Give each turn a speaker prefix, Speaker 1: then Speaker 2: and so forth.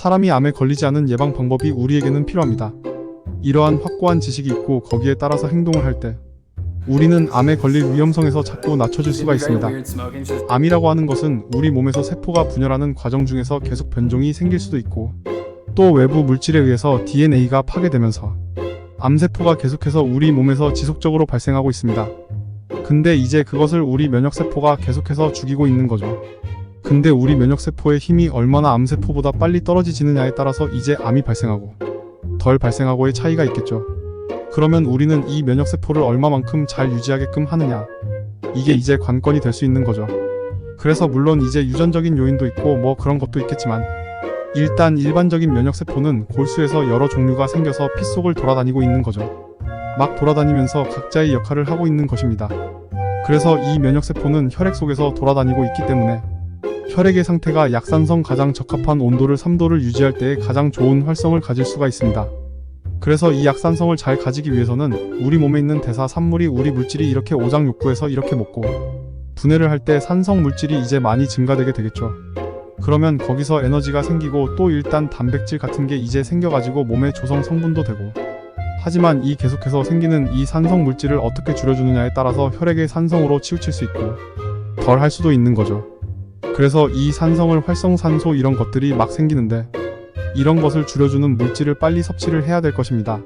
Speaker 1: 사람이 암에 걸리지 않은 예방 방법이 우리에게는 필요합니다. 이러한 확고한 지식이 있고 거기에 따라서 행동을 할 때 우리는 암에 걸릴 위험성에서 자꾸 낮춰줄 수가 있습니다. 암이라고 하는 것은 우리 몸에서 세포가 분열하는 과정 중에서 계속 변종이 생길 수도 있고 또 외부 물질에 의해서 DNA가 파괴되면서 암세포가 계속해서 우리 몸에서 지속적으로 발생하고 있습니다. 근데 이제 그것을 우리 면역세포가 계속해서 죽이고 있는 거죠. 근데 우리 면역세포의 힘이 얼마나 암세포보다 빨리 떨어지지느냐에 따라서 이제 암이 발생하고 덜 발생하고의 차이가 있겠죠. 그러면 우리는 이 면역세포를 얼마만큼 잘 유지하게끔 하느냐. 이게 이제 관건이 될 수 있는 거죠. 그래서 물론 이제 유전적인 요인도 있고 뭐 그런 것도 있겠지만 일단 일반적인 면역세포는 골수에서 여러 종류가 생겨서 피 속을 돌아다니고 있는 거죠. 막 돌아다니면서 각자의 역할을 하고 있는 것입니다. 그래서 이 면역세포는 혈액 속에서 돌아다니고 있기 때문에 혈액의 상태가 약산성 가장 적합한 온도를 3도를 유지할 때에 가장 좋은 활성을 가질 수가 있습니다. 그래서 이 약산성을 잘 가지기 위해서는 우리 몸에 있는 대사 산물이 우리 물질이 이렇게 오장육부에서 이렇게 먹고 분해를 할 때 산성 물질이 이제 많이 증가되게 되겠죠. 그러면 거기서 에너지가 생기고 또 일단 단백질 같은 게 이제 생겨가지고 몸의 조성 성분도 되고 하지만 이 계속해서 생기는 이 산성 물질을 어떻게 줄여주느냐에 따라서 혈액의 산성으로 치우칠 수 있고 덜 할 수도 있는 거죠. 그래서 이 산성을 활성산소 이런 것들이 막 생기는데 이런 것을 줄여주는 물질을 빨리 섭취를 해야 될 것입니다.